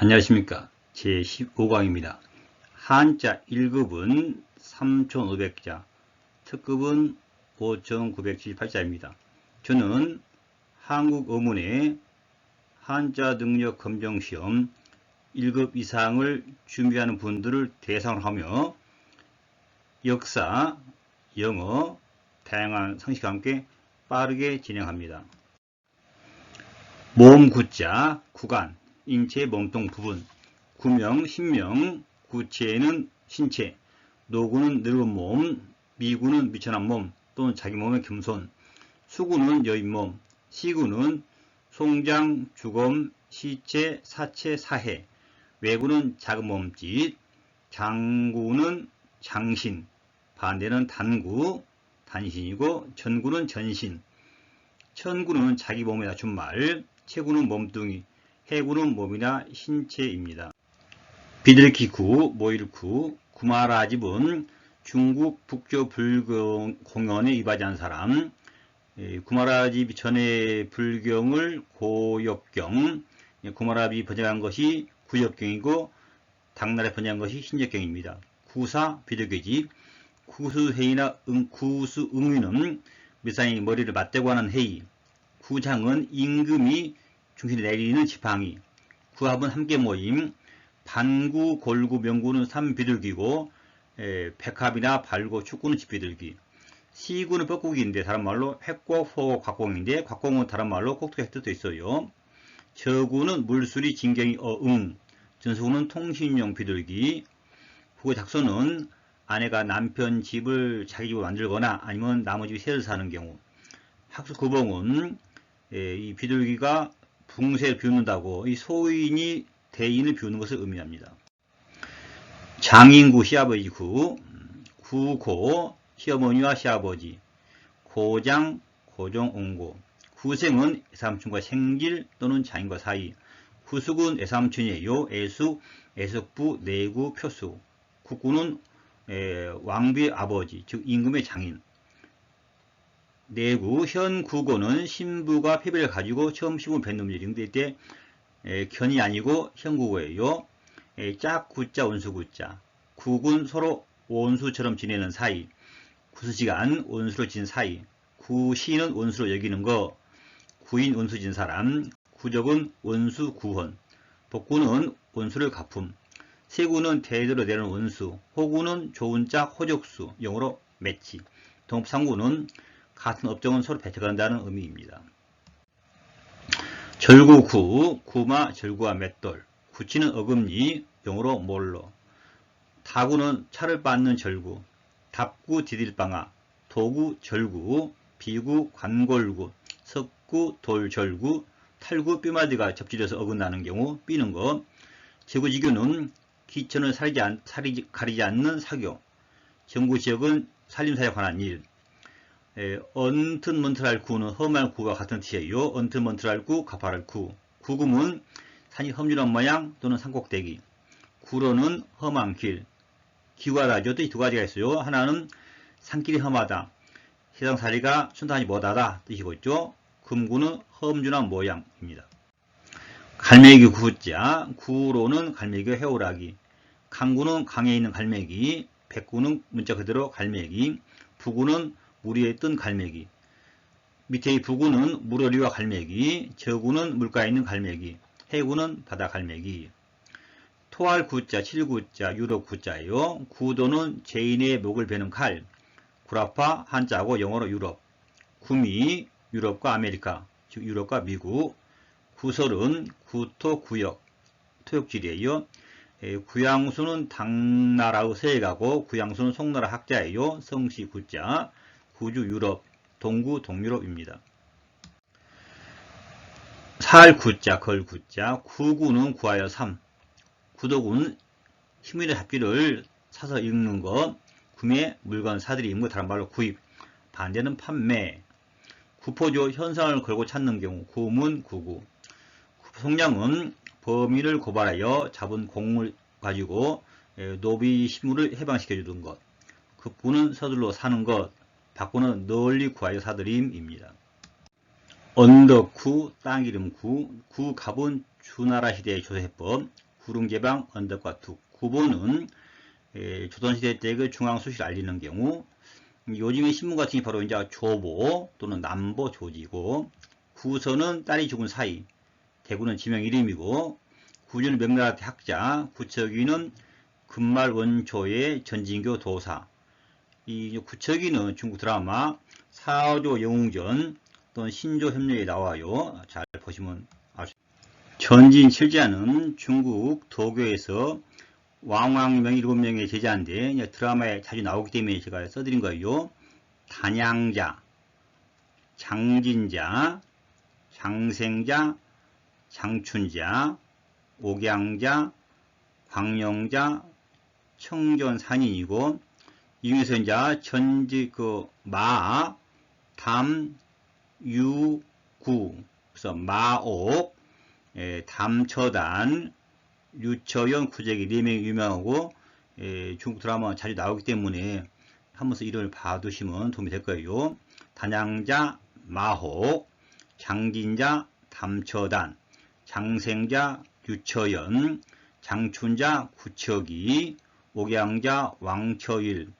안녕하십니까. 제15강입니다. 한자 1급은 3500자 특급은 5978자입니다. 저는 한국어문의 한자 능력 검정시험 1급 이상을 준비하는 분들을 대상으로 하며 역사, 영어, 다양한 상식과 함께 빠르게 진행합니다. 모음 구자, 구간, 인체 몸통 부분, 구명, 신명, 구체는 신체, 노구는 늙은 몸, 미구는 미천한 몸 또는 자기 몸의 겸손, 수구는 여인 몸, 시구는 송장, 주검, 시체, 사체, 사해, 외구는 작은 몸짓, 장구는 장신, 반대는 단구, 단신이고 전구는 전신, 천구는 자기 몸에 낮춘 말, 체구는 몸뚱이, 해구는 몸이나 신체입니다. 구, 모일구, 구마라집은 중국 북조 불공연에 이바지한 사람, 구마라집 전에 불경을 고엽경, 구마라집이 번역한 것이 구엽경이고 당나라에 번역한 것이 신적경입니다. 구사 비둘기집, 구수회의나 응, 구수응위는 미상이 머리를 맞대고 하는 회의, 구장은 임금이 중심에 내리는 지팡이, 구합은 함께 모임, 반구, 골구, 명구는 삼비둘기고 에, 백합이나 발고, 축구는 집비둘기. 시구는 뻐꾸기인데 다른 말로 핵곡, 호곡, 곽공인데 곽공은 다른 말로 꼭두개 뜻도 있어요. 저구는 물수리, 진경이, 어 응. 전수구는 통신용 비둘기. 후고 작소는 아내가 남편 집을 자기 집으로 만들거나 아니면 나머지 새를 사는 경우. 학수 구봉은 이 비둘기가 붕세를 비웃는다고 이 소인이 대인을 비우는 것을 의미합니다. 장인구 시아버지 구, 구고 시어머니와 시아버지, 고장 고종 옹고, 구생은 애삼촌과 생길 또는 장인과 사이, 구숙은 애삼촌이에요. 애숙, 애숙부, 내구, 표수, 국구는 왕비의 아버지, 즉 임금의 장인, 내구, 현 구고는 신부가 패배를 가지고 처음 시군 뱉는 일이 근데 이때 에, 견이 아니고 현구고예요. 짝 구자 원수 구자. 국은 서로 원수처럼 지내는 사이. 구수시간 원수로 진 사이. 구시는 원수로 여기는 거. 구인 원수 진 사람. 구적은 원수 구헌. 복구는 원수를 갚음. 세구는 대대로 되는 원수. 호구는 좋은 짝 호적수. 영어로 매치. 동상구는 같은 업종은 서로 배척한다는 의미입니다. 절구 구, 구마, 절구와 맷돌, 구치는 어금니, 영어로 몰로, 다구는 차를 빻는 절구, 답구, 디딜방아, 도구, 절구, 비구, 관골구, 석구, 돌절구, 탈구, 뼈마디가 접질려서 어긋나는 경우 삐는 것, 제구지교는 기천을 살지 않, 살이, 가리지 않는 사교, 정구지역은 살림사에 관한 일, 에, 언튼 먼트랄 구는 험할 구가 같은 뜻이에요. 언튼 먼트랄 구, 가파랄 구. 구금은 산이 험준한 모양 또는 산꼭대기. 구로는 험한 길. 기와라죠. 뜻이 두 가지가 있어요. 하나는 산길이 험하다. 세상살이가 순탄하지 못하다 뜻이고 있죠. 금구는 험준한 모양입니다. 갈매기 구자, 구로는 갈매기 해오라기, 강구는 강에 있는 갈매기, 백구는 문자 그대로 갈매기, 부구는 물 위에 뜬 갈매기 밑에 이 부구는 물어리와 갈매기 저구는 물가에 있는 갈매기 해구는 바다 갈매기 토할 구자, 칠구자, 유럽 구자예요. 구도는 제인의 목을 베는 칼 구라파 한자고 영어로 유럽 구미 유럽과 아메리카 즉 유럽과 미국 구설은 구토 구역 토역질이에요. 구양수는 당나라의 세가고 구양수는 송나라 학자예요. 성시 구자 구주 유럽, 동구 동유럽입니다. 살 구자, 걸 구자, 구구는 구하여 삼, 구독은 힘의 잡기를 사서 읽는 것, 구매 물건 사들이 읽는 것, 다른 말로 구입, 반대는 판매, 구포조 현상을 걸고 찾는 경우, 구문, 구구, 송량은 범인을 고발하여 잡은 공을 가지고 노비 신물을 해방시켜 주는 것, 급부는 서둘러 사는 것, 바꾸는 널리 구하여 사드림입니다. 언덕구, 땅이름 구, 구 갑은 주나라 시대의 조세법, 구릉제방 언덕과 툭. 9번은 에, 조선시대 때 그 중앙수시를 알리는 경우 요즘의 신문 같은 게 바로 이제 조보 또는 남보 조지고 구서는 딸이 죽은 사이 대구는 지명 이름이고 구주는 명나라 학자 구척이는 금말 원초의 전진교 도사 이 구척이는 중국 드라마 사조 영웅전 또는 신조 협력에 나와요 잘 보시면 아시 전진 칠자는 중국 도교에서 왕왕명 일곱 명의 제자인데 드라마에 자주 나오기 때문에 제가 써드린 거예요. 단양자, 장진자, 장생자, 장춘자, 옥양자, 광영자, 청전산인이고 이 중에서 이제 전지 그 마, 담, 유, 구. 그래서 마옥, 예, 담처단, 유처연, 구제기 네 명이 유명하고 예, 중국 드라마 자주 나오기 때문에 한 번씩 이름을 봐두시면 도움이 될 거예요. 단양자, 마혹, 장진자, 담처단, 장생자, 유처연, 장춘자, 구척이, 옥양자, 왕처일,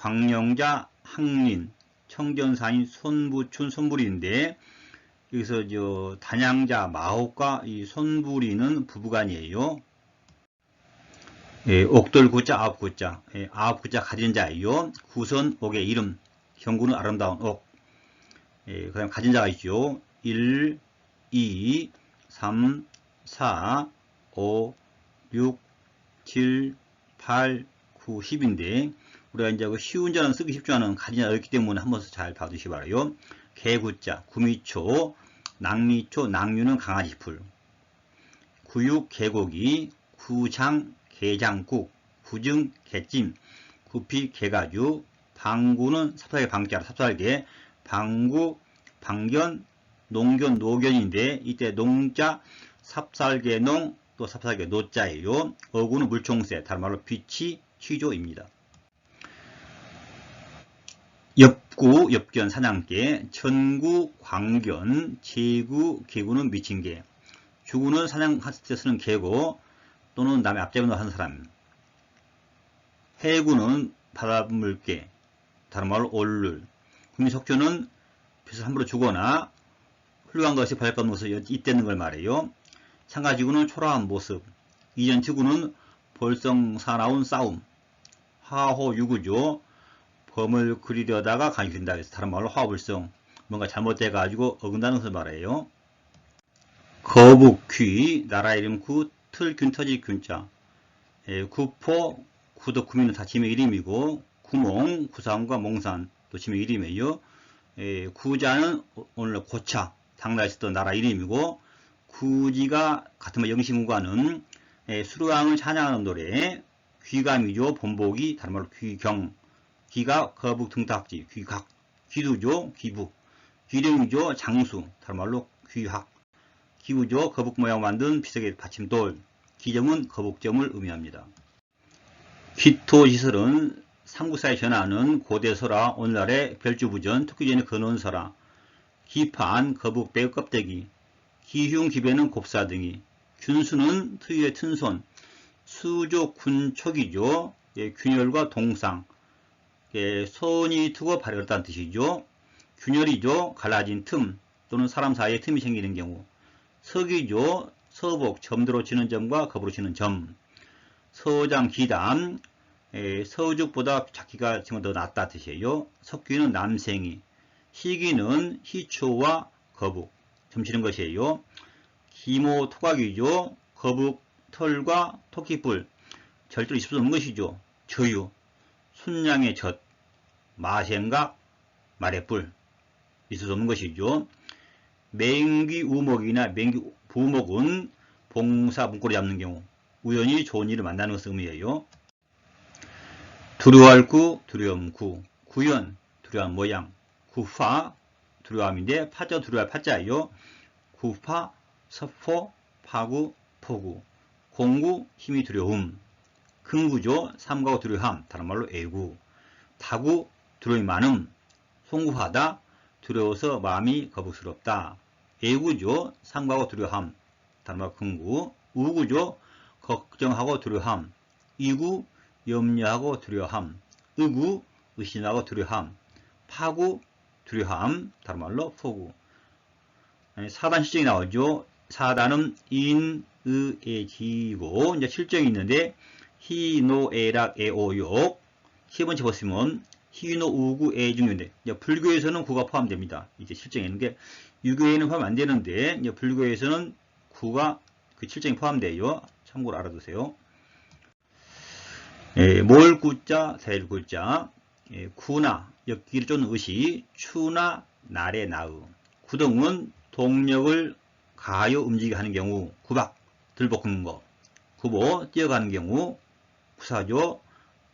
광영자, 항린, 청전사인 손부춘, 손부리인데 여기서 저 단양자 마옥과 이 손부리는 부부간이에요. 예, 옥돌 구자 아홉 구자 예, 아홉 구자 가진 자예요. 구선 옥의 이름 경구는 아름다운 옥. 예, 그다음 가진 자가 있죠. 1, 2, 3, 4, 5, 6, 7, 8, 9, 10인데 우리가 이제 그 쉬운 자는 쓰기 쉽지 않은 자가 있기 때문에 한번 잘 봐두시 기 바라요. 개구자, 구미초, 낙미초, 낙류는 강아지 풀. 구육, 개고기, 구장, 게장국, 구증, 개찜, 구피, 개가주, 방구는 삽살개 방자라 삽살개, 방구, 방견, 농견, 노견인데 이때 농자, 삽살개 농, 또 삽살개 노자예요. 어구는 물총새, 다른 말로 비치, 취조입니다. 엽구, 엽견, 사냥개, 천구, 광견, 제구, 개구는 미친 개, 주구는 사냥할 때 쓰는 개고 또는 남의 앞잡이로 하는 사람, 해구는 바닷물개, 다른 말로 올룰, 국민석조는 빚을 함부로 주거나 훌륭한 것이 발권 모습이 잇대는 걸 말해요. 상가지구는 초라한 모습, 이전치구는 벌성사나운 싸움, 하호유구죠. 범을 그리려다가 된다 해서 다른 말로 화불성 뭔가 잘못돼 가지고 어긋나는 것을 말해요. 거북귀 나라 이름 구 틀 균터지 균자 예, 구포 구덕 구미는 다 지명 이름이고 구몽 구산과 몽산 또 지명 이름이에요. 예, 구자는 오늘 고차 당나라에 있었던 나라 이름이고 구지가 같은 말 영신구가는 예, 수루왕을 찬양하는 노래 귀감이죠. 본복이 다른 말로 귀경 기가 거북 등탁지 귀각 귀두죠 귀부 귀령이죠 장수 다른 말로 귀학 기부죠 거북 모양 만든 비석의 받침돌 기점은 거북점을 의미합니다. 기토시설은 삼국사에 전하는 고대설화 오늘날의 별주부전 특기전의 근원설화 기판 거북 배 껍데기 기흉 기배는 곱사 등이 균수는 특유의 튼손 수조 군촉이죠 예, 균열과 동상 예, 손이 트고 발이 그렇다는 뜻이죠. 균열이죠. 갈라진 틈 또는 사람 사이에 틈이 생기는 경우. 석이죠. 서복, 점도로 치는 점과 겁으로 치는 점. 서장, 기담, 예, 서죽보다 작기가 지금 더 낫다 뜻이에요. 석귀는 남생이, 희귀는 희초와 거북, 점 치는 것이에요. 기모 토각이죠. 거북, 털과 토끼뿔, 절대로 있을 수 없는 것이죠. 저유, 순양의 젖, 마생각, 마래뿔 있을 수 없는 것이죠. 맹귀 우목이나 맹귀 부목은 봉사 문고리 잡는 경우 우연히 좋은 일을 만나는 것을 의미해요. 두려워할 구, 두려움 구, 구연, 두려운 모양, 구파, 두려움인데 파자 두려워할 파자예요. 구파, 서포, 파구, 포구, 공구, 힘이 두려움, 근구조, 삼가고 두려함, 다른 말로 애구, 다구, 두려움이 많음, 송구하다, 두려워서 마음이 거북스럽다. 애구죠, 삼가고 두려함, 다른 말로 근구, 우구죠, 걱정하고 두려함. 이구 염려하고 두려함. 의구 의심하고 두려함. 파구 두려함. 다른 말로 포구. 사단 실정이 나오죠. 사단은 인, 의, 에, 지고 이제 실정이 있는데 히, 노, 에락, 에, 오, 욕. 세 번째 보시면 히노 우구 애중인데 불교에서는 구가 포함됩니다. 이제 실정에 있는 게 유교에는 포함 안 되는데 이제 불교에서는 구가 그 실정에 포함돼요. 참고로 알아두세요. 예, 몰 구자, 셀 구자, 예, 구나 엮기를 쫓는 의시, 추나 날의 나의. 구동은 동력을 가요 움직이게 하는 경우, 구박, 들볶는 거, 구보, 뛰어가는 경우, 구사조,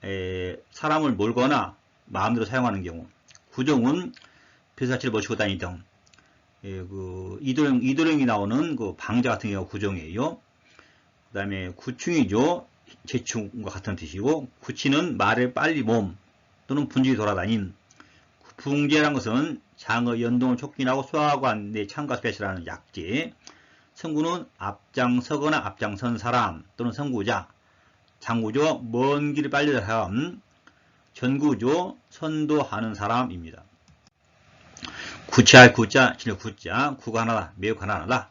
에, 사람을 몰거나 마음대로 사용하는 경우 구정은 벼사치를 모시고 다니던 예, 그 이도령, 이도령이 나오는 그 방자 같은 경우가 구정이에요. 그 다음에 구충이죠. 재충과 같은 뜻이고 구치는 말을 빨리 몸 또는 분주히 돌아다닌 붕제란 것은 장의 연동을 촉진하고 소화관 내 창과 스페시라는 약재 성구는 앞장서거나 앞장선 사람 또는 선구자 장구죠. 먼 길을 빨리 갈 사람 전구죠. 선도하는 사람입니다. 구치할 구자, 진을 구자, 구가 하나다, 매우 가난하다.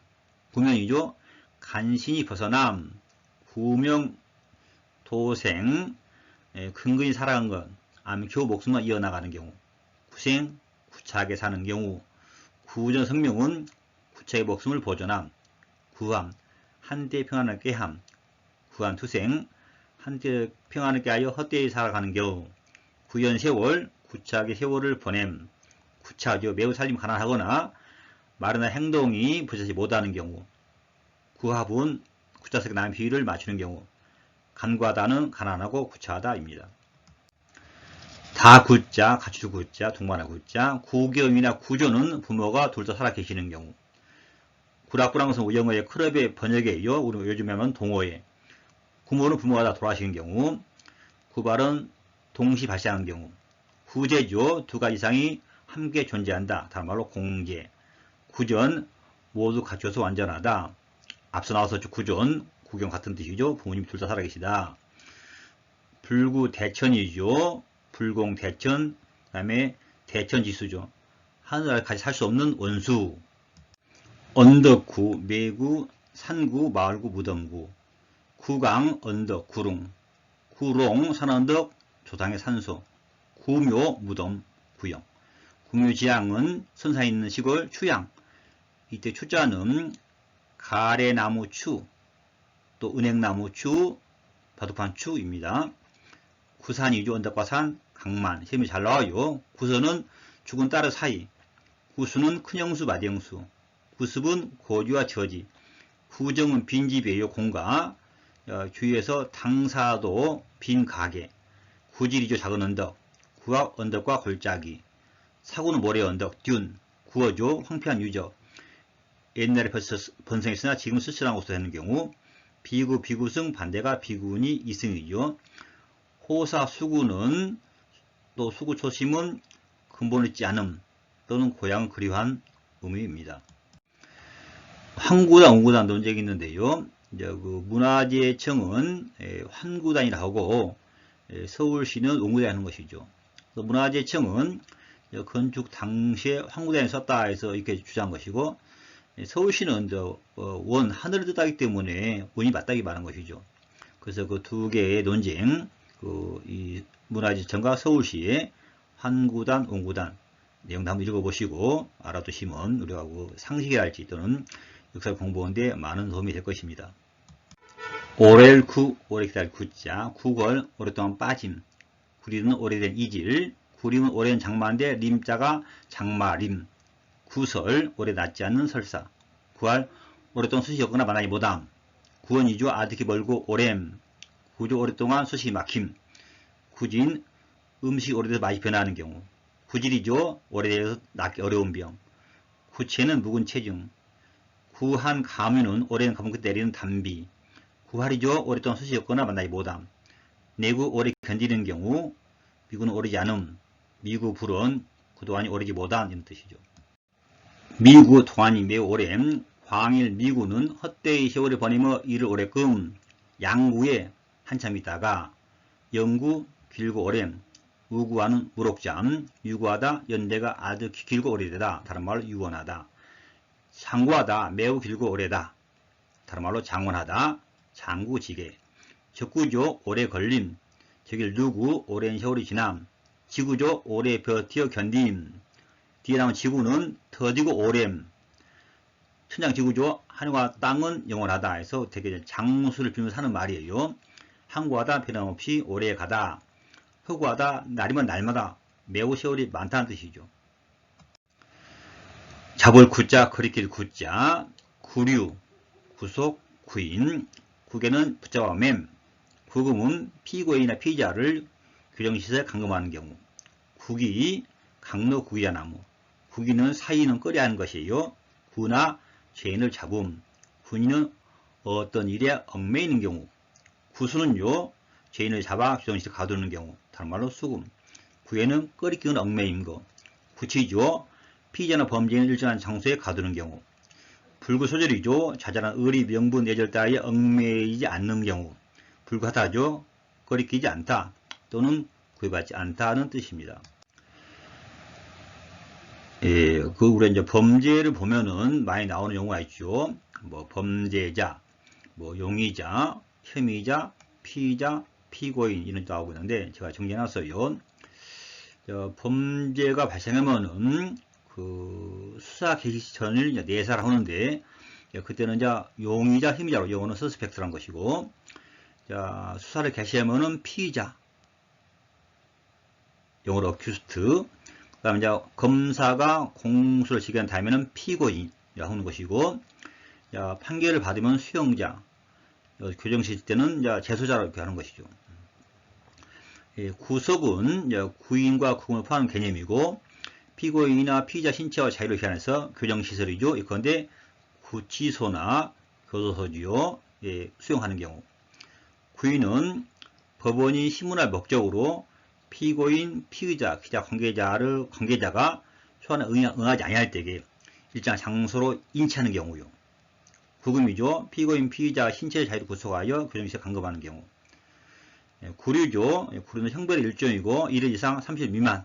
구명이죠. 간신히 벗어남, 구명, 도생, 에, 근근히 살아간 것, 암교 목숨만 이어나가는 경우, 구생, 구차하게 사는 경우, 구전 성명은 구차의 목숨을 보존함, 구함, 한때 평안하게 함, 구한 투생, 한때 평안하게 하여 헛되이 살아가는 경우, 구연 세월, 구차하게 세월을 보냄, 구차하죠. 매우 살림 가난하거나 마른한 행동이 부자지 못하는 경우, 구합은 구자석에 나는 비율을 맞추는 경우, 간과하다는 가난하고 구차하다입니다. 다 구자, 가추 구자, 동반하 구자, 구겸이나 구조는 부모가 둘 다 살아 계시는 경우, 구락구란 것은 영어의 클럽의 번역이에요. 우리 요즘에 하면 동어에. 구모는 부모가 다 돌아가시는 경우, 구발은 동시 발생하는 경우, 구제죠. 두 가지 이상이 함께 존재한다. 다른 말로 공제. 구전, 모두 갖춰서 완전하다. 앞서 나와서 구전, 구경 같은 뜻이죠. 부모님 둘 다 살아계시다. 불구 대천이죠. 불공 대천, 그 다음에 대천 지수죠. 하늘 같이 살 수 없는 원수. 언덕구, 매구, 산구, 마을구, 무덤구. 구강, 언덕, 구릉. 구롱, 산언덕, 조상의 산소. 구묘, 무덤, 구영. 구묘지향은 선사에 있는 시골 추양. 이때 추자는 가래나무 추, 또 은행나무 추, 바둑판 추입니다. 구산이죠. 언덕과 산, 강만. 셈이 잘 나와요. 구선은 죽은 딸의 사이. 구수는 큰형수, 마대형수. 구습은 고지와 저지. 구정은 빈집이에요. 공가. 어, 주위에서 당사도 빈 가게. 구질이죠. 작은 언덕. 구악 언덕과 골짜기. 사고는 모래 언덕. 듄. 구어죠. 황폐한 유적. 옛날에 번성했으나 지금 쓸쓸한 곳으로 되는 경우 비구, 비구승 반대가 비구니 이승이죠. 호사, 수구는 또 수구 초심은 근본 있지 않음 또는 고향 그리워한 의미입니다. 환구단, 옹구단 논쟁이 있는데요. 이제 그 문화재청은 환구단이라 하고 서울시는 옹구단이 하는 것이죠. 문화재청은 건축 당시에 환구단이 썼다 해서 이렇게 주장한 것이고 서울시는 저, 어, 원, 하늘을 뜻하기 때문에 원이 맞다기 말한 것이죠. 그래서 그 두 개의 논쟁, 그, 이 문화재청과 서울시의 환구단, 옹구단 내용도 한번 읽어보시고 알아두시면 우리가 그 상식이랄지 또는 역사 공부하는 데 많은 도움이 될 것입니다. 오래 기다릴 구자, 구걸, 오랫동안 빠짐, 구리는 오래된 이질, 구림은 오래된 장마인데 림자가 장마림, 구설, 오래 낫지 않는 설사, 구할, 오랫동안 수시 없거나 만나지 못함, 구원이죠. 아득히 멀고 오렘, 구조 오랫동안 수시 막힘, 구진, 음식 오래돼서 맛이 변하는 경우, 구질이죠. 오래돼서 낫기 어려운 병, 구체는 묵은 체중, 구한 가면은 오랜 끝 내리는 담비, 구할이죠. 오랫동안 수시 없거나 만나지 못함, 내구 오래 견디는 경우, 미구는 오르지 않음, 미구 불은 그동안이 오르지 못한 이런 뜻이죠. 미구 동안이 매우 오래 광일 미구는 헛되이 세월을 보내며 이를 오래끔 양구에 한참 있다가 영구 길고 오랜 우구하는 무록잠 유구하다 연대가 아주 기- 길고 오래되다. 다른 말로 유원하다 장구하다 매우 길고 오래다. 다른 말로 장원하다 장구지게. 적구조 오래 걸림. 저길 누구 오랜 세월이 지남. 지구조 오래 버티어 견딤 뒤에 나온 지구는 더디고 오렘. 천장 지구조 하늘과 땅은 영원하다 해서 되게 장수를 빌면서 하는 말이에요. 항구하다 변함없이 오래 가다. 허구하다 날이면 날마다 매우 세월이 많다는 뜻이죠 잡을 구자 그리킬 구자 구류 구속 구인 국에는 붙잡아 맴 구금은 피고인이나 피의자를 규정시설에 감금하는 경우 국이 강로 구이야 나무 국이는 사이는 끓여야 하는 것이에요 구나 죄인을 잡음 군인은 어떤 일에 얽매이는 경우 구수는요 죄인을 잡아 규정시설에 가두는 경우 다른 말로 수금 구에는 끓이기는 얽매임 거 구치죠 피의자나 범죄인을 일정한 장소에 가두는 경우 불구소절 이죠. 자잘한 의리, 명분, 내절 따위에 얽매이지 않는 경우 불구하다죠. 거리끼지 않다 또는 구애받지 않다는 뜻입니다. 예, 그 우리 이제 범죄를 보면은 많이 나오는 용어가 있죠. 뭐 범죄자, 뭐 용의자, 혐의자, 피의자, 피고인 이런 게 나오고 있는데 제가 정리해놨어요. 저 범죄가 발생하면은 그 수사 개시 전을 이제 내사를 하는데 예, 그때는 이제 용의자, 혐의자로 영어는 서스펙트란 것이고 자, 수사를 개시하면은 피의자 영어로 어큐스트 그 다음에 이제 검사가 공수를 지휘한 다음에는 피고인이라고 하는 것이고 자, 판결을 받으면 수용자 어, 교정실 때는 이제 재소자로 이렇게 하는 것이죠. 예, 구속은 구인과 구금을 포함한 개념이고 피고인이나 피의자 신체와 자유를 제한해서 교정시설이죠. 이건데 구치소나 교도소지요. 예, 수용하는 경우 구인은 법원이 신문할 목적으로 피고인, 피의자, 기자, 관계자를 관계자가 소환에 응하- 응하지 아니할 때에 일정한 장소로 인치하는 경우요. 구금이죠. 피고인, 피의자 신체의 자유를 구속하여 교정시설 감금하는 경우. 예, 구류죠. 예, 구류는 형벌의 일종이고 1일 이상 30일 미만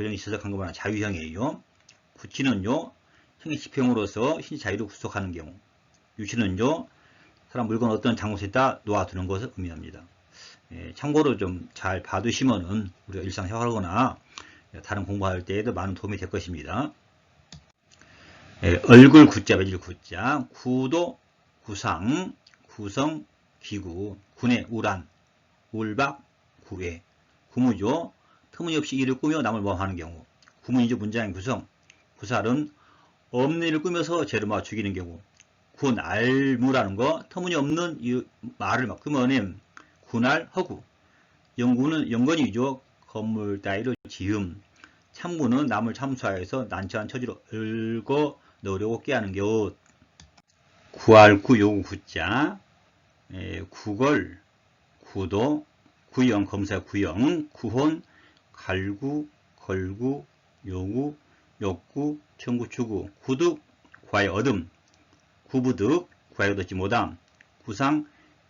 교정시설 감금하는 자유형이에요. 구치는요. 형의 집행으로서 신체 자유를 구속하는 경우. 유치는요. 사람 물건 어떤 장소에다 놓아두는 것을 의미합니다. 예, 참고로 좀 잘 봐두시면은 우리가 일상 생활하거나 다른 공부할 때에도 많은 도움이 될 것입니다. 예, 얼굴 구자, 매질 구자, 구도, 구상, 구성, 기구, 군의 우란, 울박, 구애, 구무죠. 터무니없이 일을 꾸며 남을 모함하는 경우, 구문이죠. 문장의 구성, 구살은 없는 일을 꾸며서 죄를 막 죽이는 경우, 군, 알무라는 거, 터무니없는 이 말을 막 꾸며냄, 군알, 허구, 영구는 영건이죠. 건물 따위로 지음, 참구는 남을 참수하여서 난처한 처지로 얽어 넣으려고 깨하는 경우, 구할구 요구 구자, 에, 구걸, 구도, 구형, 검사 구형, 구혼, 갈구, 걸구, 요구, 욕구, 청구, 추구, 구득, 과의 얻음, 구부득, 과의 얻지 못함, 구상,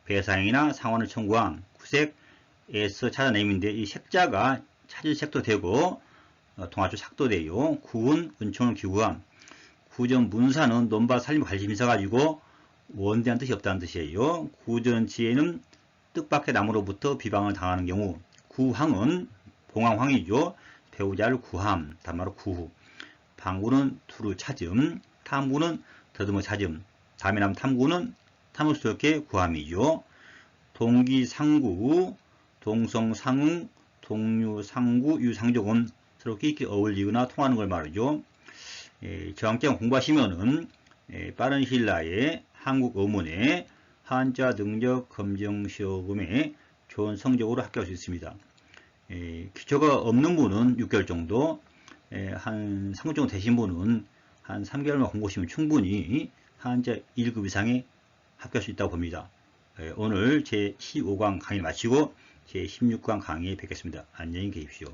배상이나 상환을 청구함, 구색에서 찾아내민데 이 색자가 찾을 색도 되고 어, 동아줄 삭도 돼요. 구운, 은총을 기구함, 구전 문사는 논바 살림 관심 있어가지고 원대한 뜻이 없다는 뜻이에요. 구전지에는 뜻밖의 나무로부터 비방을 당하는 경우 구항은 봉황황이죠. 배우자를 구함, 단말로 구후. 방구는 두루 찾음, 탐구는 더듬어 찾음, 다음에 남 탐구는 탐욕스럽게 구함이죠. 동기상구, 동성상응, 동류상구, 유상족은 서로 끼끼 어울리거나 통하는 걸 말이죠. 예, 저항장 공부하시면은 예, 빠른 내에 한국 어문의 한자 능력 검정 시험에 좋은 성적으로 합격할 수 있습니다. 예, 기초가 없는 분은 6개월 정도, 예, 한 3급 정도 되신 분은 한 3개월만 공부하시면 충분히 한자 1급 이상에 합격할 수 있다고 봅니다. 예, 오늘 제 15강 강의 마치고 제 16강 강의 뵙겠습니다. 안녕히 계십시오.